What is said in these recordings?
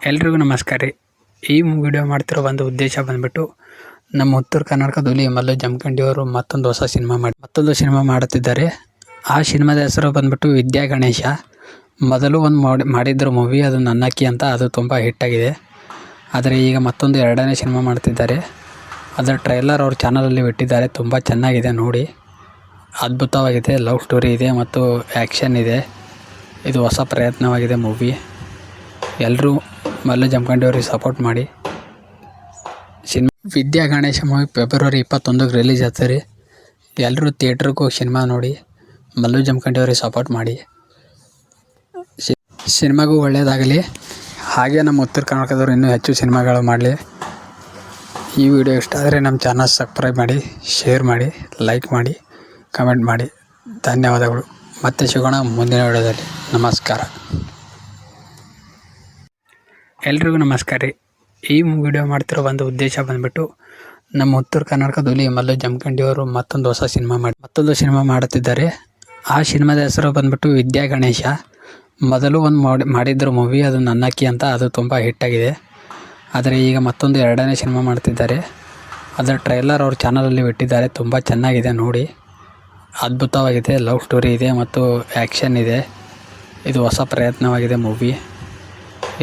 ಎಲ್ರಿಗೂ ನಮಸ್ಕಾರ ರೀ. ಈ ವಿಡಿಯೋ ಮಾಡ್ತಿರೋ ಒಂದು ಉದ್ದೇಶ ಬಂದ್ಬಿಟ್ಟು, ನಮ್ಮ ಉತ್ತರ ಕರ್ನಾಟಕದಲ್ಲಿ ಮಲ್ಲು ಜಮಖಂಡಿ ಅವರು ಮತ್ತೊಂದು ಹೊಸ ಸಿನಿಮಾ ಮಾಡಿ ಮತ್ತೊಂದು ಸಿನಿಮಾ ಮಾಡುತ್ತಿದ್ದಾರೆ. ಆ ಸಿನಿಮಾದ ಹೆಸರು ಬಂದ್ಬಿಟ್ಟು ವಿದ್ಯಾ ಗಣೇಶ. ಮೊದಲು ಒಂದು ಮಾಡಿ ಮಾಡಿದ್ರು ಮೂವಿ ಅದು ನನ್ನಕ್ಕಿ ಅಂತ, ಅದು ತುಂಬ ಹಿಟ್ಟಾಗಿದೆ ಆದರೆ ಈಗ ಮತ್ತೊಂದು ಎರಡನೇ ಸಿನಿಮಾ ಮಾಡ್ತಿದ್ದಾರೆ. ಅದರ ಟ್ರೈಲರ್ ಅವ್ರ ಚಾನಲಲ್ಲಿ ಬಿಟ್ಟಿದ್ದಾರೆ, ತುಂಬ ಚೆನ್ನಾಗಿದೆ ನೋಡಿ. ಅದ್ಭುತವಾಗಿದೆ ಲವ್ ಸ್ಟೋರಿ ಇದೆ ಮತ್ತು ಆ್ಯಕ್ಷನ್ ಇದೆ. ಇದು ಹೊಸ ಪ್ರಯತ್ನವಾಗಿದೆ ಮೂವಿ ಎಲ್ಲರೂ ಮಲ್ಲು ಜಮಖಂಡಿಯವ್ರಿಗೆ ಸಪೋರ್ಟ್ ಮಾಡಿ. Cinema Vidya Ganesha movie February ಇಪ್ಪತ್ತೊಂದಕ್ಕೆ release ಆಗ್ತದೆ ರೀ. ಎಲ್ಲರೂ ಥಿಯೇಟ್ರಿಗೆ ಹೋಗಿ ಸಿನಿಮಾ ನೋಡಿ ಮಲ್ಲು ಜಮಖಂಡಿಯವ್ರಿಗೆ ಸಪೋರ್ಟ್ ಮಾಡಿ. ಸಿನಿಮಾಗೂ ಒಳ್ಳೆಯದಾಗಲಿ ಹಾಗೆ ನಮ್ಮ ಉತ್ತರ ಕರ್ನಾಟಕದವ್ರು ಇನ್ನೂ ಹೆಚ್ಚು ಸಿನಿಮಾಗಳು ಮಾಡಲಿ. ಈ ವಿಡಿಯೋ ಇಷ್ಟ ಆದರೆ ನಮ್ಮ ಚಾನಲ್ ಸಬ್ಸ್ಕ್ರೈಬ್ ಮಾಡಿ ಶೇರ್ ಮಾಡಿ ಲೈಕ್ ಮಾಡಿ ಕಮೆಂಟ್ ಮಾಡಿ. ಧನ್ಯವಾದಗಳು. ಮತ್ತೆ ಸಿಗೋಣ ಮುಂದಿನ ವಿಡಿಯೋದಲ್ಲಿ. ನಮಸ್ಕಾರ. ಎಲ್ರಿಗೂ ನಮಸ್ಕಾರ ರೀ. ಈ ವಿಡಿಯೋ ಮಾಡ್ತಿರೋ ಒಂದು ಉದ್ದೇಶ ಬಂದ್ಬಿಟ್ಟು, ನಮ್ಮ ಉತ್ತರ ಕರ್ನಾಟಕದ ಒಲಿ ಮಲ್ಲು, ಜಮಖಂಡಿ ಅವರು ಮತ್ತೊಂದು ಹೊಸ ಸಿನಿಮಾ ಮಾಡಿ, ಮತ್ತೊಂದು ಸಿನಿಮಾ ಮಾಡುತ್ತಿದ್ದಾರೆ. ಆ ಸಿನಿಮಾದ ಹೆಸರು ಬಂದ್ಬಿಟ್ಟು ವಿದ್ಯಾ ಗಣೇಶ. ಮೊದಲು ಒಂದು ಮಾಡಿ, ಮಾಡಿದ್ರು ಮೂವಿ ಅದು ನನ್ನಕ್ಕಿ ಅಂತ, ಅದು ತುಂಬ ಹಿಟ್ಟಾಗಿದೆ ಆದರೆ ಈಗ ಮತ್ತೊಂದು ಎರಡನೇ ಸಿನಿಮಾ ಮಾಡ್ತಿದ್ದಾರೆ. ಅದರ ಟ್ರೈಲರ್ ಅವ್ರ ಚಾನಲಲ್ಲಿ ಬಿಟ್ಟಿದ್ದಾರೆ. ತುಂಬ ಚೆನ್ನಾಗಿದೆ ನೋಡಿ. ಅದ್ಭುತವಾಗಿದೆ ಲವ್ ಸ್ಟೋರಿ ಇದೆ ಮತ್ತು ಆ್ಯಕ್ಷನ್ ಇದೆ. ಇದು ಹೊಸ ಪ್ರಯತ್ನವಾಗಿದೆ ಮೂವಿ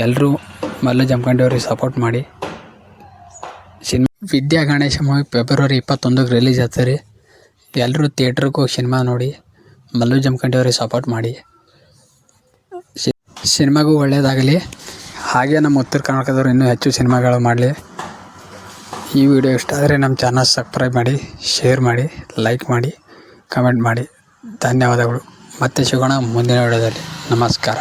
ಎಲ್ಲರೂ ಮಲ್ಲು ಜಮಖಂಡಿಯವ್ರಿಗೆ ಸಪೋರ್ಟ್ ಮಾಡಿ. Cinema Vidya Ganesha movie February ಇಪ್ಪತ್ತೊಂದಕ್ಕೆ release ಆಗ್ತದೆ ರೀ. ಎಲ್ಲರೂ ಥಿಯೇಟ್ರಿಗೆ ಹೋಗಿ ಸಿನಿಮಾ ನೋಡಿ ಮಲ್ಲು ಜಮಖಂಡಿಯವ್ರಿಗೆ ಸಪೋರ್ಟ್ ಮಾಡಿ. ಸಿನಿಮಾಗೂ ಒಳ್ಳೆಯದಾಗಲಿ ಹಾಗೆ ನಮ್ಮ ಉತ್ತರ ಕರ್ನಾಟಕದವ್ರು ಇನ್ನೂ ಹೆಚ್ಚು ಸಿನಿಮಾಗಳು ಮಾಡಲಿ. ಈ ವಿಡಿಯೋ ಇಷ್ಟ ಆದರೆ ನಮ್ಮ ಚಾನಲ್ ಸಬ್ಸ್ಕ್ರೈಬ್ ಮಾಡಿ ಶೇರ್ ಮಾಡಿ ಲೈಕ್ ಮಾಡಿ ಕಮೆಂಟ್ ಮಾಡಿ. ಧನ್ಯವಾದಗಳು. ಮತ್ತೆ ಸಿಗೋಣ ಮುಂದಿನ ವಿಡಿಯೋದಲ್ಲಿ. ನಮಸ್ಕಾರ.